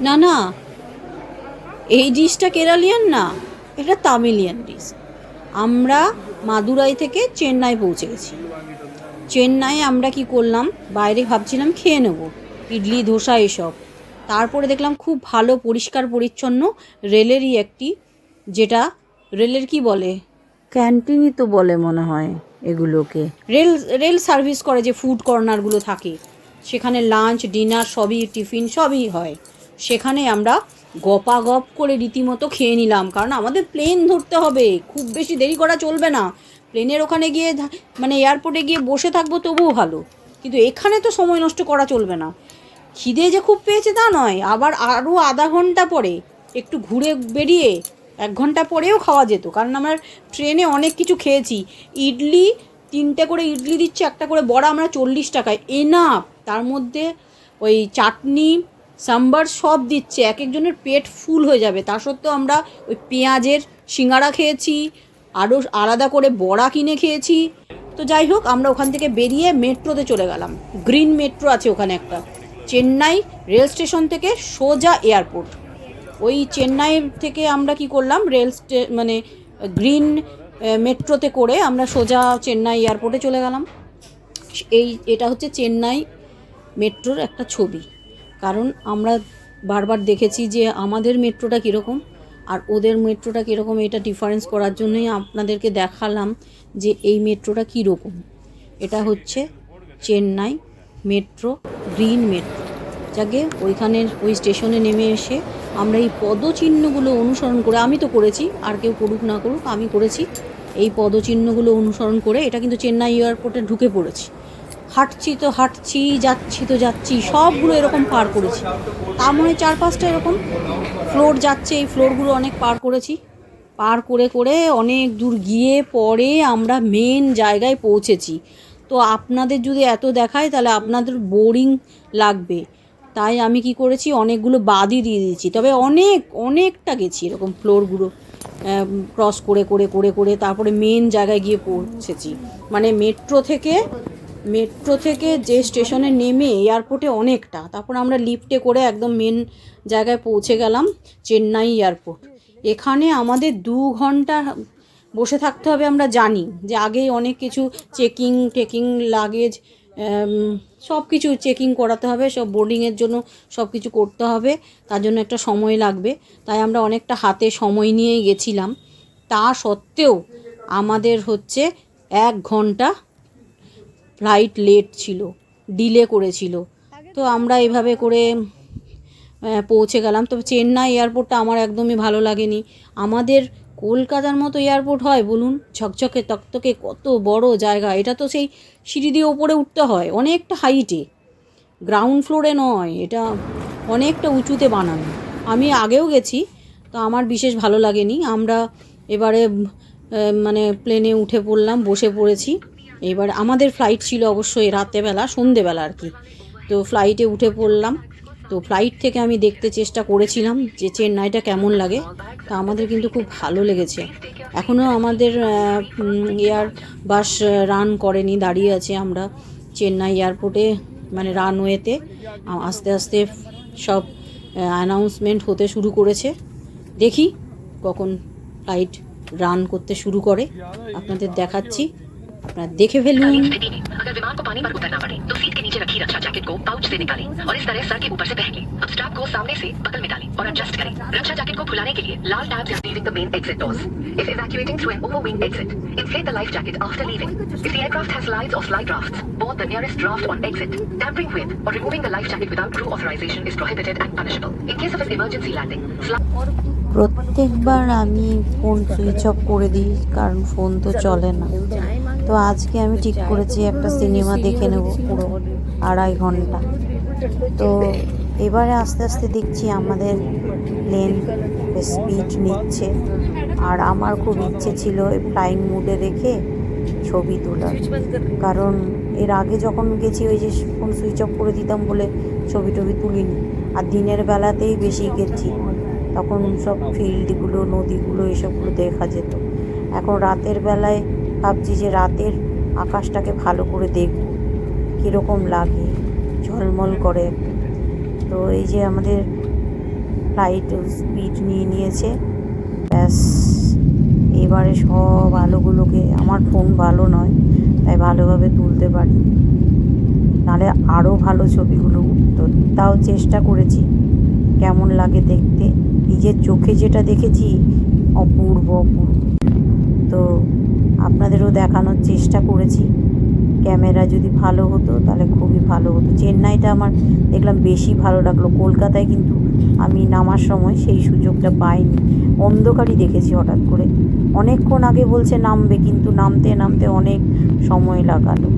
না না। এই ডিশটা কেরালিয়ান না এটা তামিলিয়ান ডিশ। আমরা মাদুরাই থেকে চেন্নাই পৌঁছে গেছি। চেন্নাই আমরা কি করলাম? বাইরে ভাবছিলাম খেয়ে নেব। ইডলি ধোসা এসব। তারপরে দেখলাম খুব ভালো পরিষ্কার পরিচ্ছন্ন রেলেরই একটি যেটা রেলের কি বলে? ক্যান্টিনই তো বলে মনে হয় এগুলোকে। রেল রেল সার্ভিস করে যে ফুড কর্নারগুলো থাকে। সেখানে লাঞ্চ ডিনার সবই টিফিন সবই হয়। সেখানে আমরা গপাগপ করে রীতিমতো খেয়ে নিলাম। কারণ আমাদের প্লেন ধরতে হবে। খুব বেশি দেরি করা চলবে না। প্লেনের ওখানে গিয়ে মানে এয়ারপোর্টে গিয়ে বসে থাকব তবুও ভালো। কিন্তু এখানে তো সময় নষ্ট করা চলবে না। খিদে যে খুব পেয়েছে তা নয়। আবার আরও আধা ঘণ্টা পরে একটু ঘুরে বেরিয়ে এক ঘণ্টা পরেও খাওয়া যেত। কারণ আমরা ট্রেনে অনেক কিছু খেয়েছি। ইডলি, তিনটে করে ইডলি দিচ্ছে, একটা করে বড়া, আমরা চল্লিশ টাকায়। এনাফ তার মধ্যে ওই চাটনি সাম্বার সব দিচ্ছে, এক একজনের পেট ফুল হয়ে যাবে। তা সত্ত্বেও আমরা ওই পেঁয়াজের সিঙ্গারা খেয়েছি আরও আলাদা করে বড়া কিনে খেয়েছি। তো যাই হোক, আমরা ওখান থেকে বেরিয়ে মেট্রোতে চলে গেলাম। গ্রিন মেট্রো আছে ওখানে একটা। চেন্নাই রেল স্টেশন থেকে সোজা এয়ারপোর্ট। ওই চেন্নাই থেকে আমরা কি করলাম, রেল স্টে মানে গ্রিন মেট্রোতে করে আমরা সোজা চেন্নাই এয়ারপোর্টে চলে গেলাম। এই, এটা হচ্ছে চেন্নাই মেট্রোর একটা ছবি। কারণ আমরা বারবার দেখেছি যে আমাদের মেট্রোটা কীরকম আর ওদের মেট্রোটা কীরকম এটা ডিফারেন্স করার জন্যই আপনাদেরকে দেখালাম যে এই মেট্রোটা কীরকম। এটা হচ্ছে চেন্নাই মেট্রো, গ্রিন মেট্রো। যাকে ওইখানের ওই স্টেশনে নেমে এসে আমরা এই পদচিহ্নগুলো অনুসরণ করে, আমি তো করেছি, আর কেউ করুক না করুক, আমি করেছি। এই পদচিহ্নগুলো অনুসরণ করে এটা কিন্তু চেন্নাই এয়ারপোর্টে ঢুকে পড়েছি। হাঁটছি তো হাঁটছি, যাচ্ছি তো যাচ্ছি, সবগুলো এরকম পার করেছি। তার মনে চার পাঁচটা এরকম ফ্লোর যাচ্ছে, এই ফ্লোরগুলো অনেক পার করেছি। পার করে করে অনেক দূর গিয়ে পরে আমরা মেন জায়গায় পৌঁছেছি। তো আপনাদের যদি এত দেখায়, তাহলে আপনাদের বোরিং লাগবে। তাই আমি কি করেছি, অনেকগুলো বাদই দিয়ে দিয়েছি। তবে অনেক, অনেকটা গেছি এরকম ফ্লোরগুলো ক্রস করে করে করে করে, তারপরে মেন জায়গায় গিয়ে পৌঁছেছি। মানে মেট্রো থেকে মেট্রো থেকে যে স্টেশনে নেমে এয়ারপোর্টে অনেকটা, তারপর আমরা লিফটে করে একদম মেন জায়গায় পৌঁছে গেলাম, চেন্নাই এয়ারপোর্ট। এখানে আমাদের দু ঘণ্টা বসে থাকতে হবে আমরা জানি, যে আগেই অনেক কিছু চেকিং, টেকিং, লাগেজ সব কিছু চেকিং করাতে হবে, সব বোর্ডিংয়ের জন্য সব কিছু করতে হবে, তার জন্য একটা সময় লাগবে। তাই আমরা অনেকটা হাতে সময় নিয়েই গেছিলাম। তা সত্ত্বেও আমাদের হচ্ছে এক ঘণ্টা ফ্লাইট লেট ছিল, ডিলে করেছিল। তো আমরা এভাবে করে পৌঁছে গেলাম। তবে চেন্নাই এয়ারপোর্টটা আমার একদমই ভালো লাগেনি। আমাদের কলকাতার মতো এয়ারপোর্ট হয়, বলুন, ঝকঝকে তকতকে কত বড় জায়গা। এটা তো সেই সিঁড়ি দিয়ে ওপরে উঠতে হয়, অনেকটা হাইটে গ্রাউন্ড ফ্লোরে নয়, এটা অনেকটা উঁচুতে বানানো। আমি আগেও গেছি, তো আমার বিশেষ ভালো লাগেনি। আমরা এবারে মানে প্লেনে উঠে পড়লাম, বসে পড়েছি। এবার আমাদের ফ্লাইট ছিল অবশ্যই রাতেবেলা সন্ধেবেলা আর কি। তো ফ্লাইটে উঠে পড়লাম। তো ফ্লাইট থেকে আমি দেখতে চেষ্টা করেছিলাম যে চেন্নাইটা কেমন লাগে। তা আমাদের কিন্তু খুব ভালো লেগেছে। এখনও আমাদের এয়ার বাস রান করেনি, দাঁড়িয়ে আছে আমরা চেন্নাই এয়ারপোর্টে মানে রানওয়েতে আস্তে আস্তে সব অ্যানাউন্সমেন্ট হতে শুরু করেছে। দেখি কখন ফ্লাইট রান করতে শুরু করে। আপনাদের দেখাচ্ছি। আপনারা দেখে ফেলুন कालीन स्थिति में अगर विमान को पानी पर उतरना पड़े तो सीट के नीचे रखी रक्षा जैकेट को पाउच से निकालें और इस तरह सर के ऊपर से पहने अब स्ट्रैप को सामने से बगल में डालें और एडजस्ट करें रक्षा जैकेट को खुलाने के लिए लाल tab is leaving the main exit doors if evacuating through an overwing exit inflate the life jacket after leaving if the aircraft has slides or slide rafts board the nearest raft on exit tampering with or removing the life jacket without crew authorization is prohibited and punishable in case of an emergency landing fly প্রত্যেকবার আমি phone switch off করে দিই কারণ phone তো চলে না তো আজকে আমি ঠিক করেছি, একটা সিনেমা দেখে নেব পুরো আড়াই ঘণ্টা। তো এবারে আস্তে আস্তে দেখছি আমাদের প্লেন স্পিড নিচ্ছে, আর আমার খুব ইচ্ছে ছিল এই ফ্লাইং মুডে রেখে ছবি তোলার। কারণ এর আগে যখন গেছি ওই যে ফোন সুইচ অফ করে দিতাম বলে ছবি টবি তুলিনি, আর দিনের বেলাতেই বেশি গেছি। তখন সব ফিল্ডগুলো নদীগুলো, এসবগুলো দেখা যেত। এখন রাতের বেলায় ভাবছি যে রাতের আকাশটাকে ভালো করে দেখব। কীরকম লাগে, ঝলমল করে। তো এই যে আমাদের ফ্লাইট স্পিড নিয়ে নিয়েছে, ব্যাস, এবারে সব আলোগুলোকে, আমার ফোন ভালো নয়, তাই ভালোভাবে তুলতে পারি নাহলে আরও ভালো ছবিগুলো উঠতো, তাও চেষ্টা করেছি, কেমন লাগে দেখতে। নিজের চোখে যেটা দেখেছি, অপূর্ব অপূর্ব। তো আপনাদেরও দেখানোর চেষ্টা করেছি। ক্যামেরা যদি ভালো হতো তাহলে খুবই ভালো হতো। চেন্নাইটা আমার দেখলাম বেশি ভালো লাগল। কলকাতায় কিন্তু আমি নামার সময় সেই সুযোগটা পাইনি। অন্ধকারই দেখেছি হঠাৎ করে। অনেকক্ষণ আগে বলছে নামবে, কিন্তু নামতে নামতে অনেক সময় লাগালো।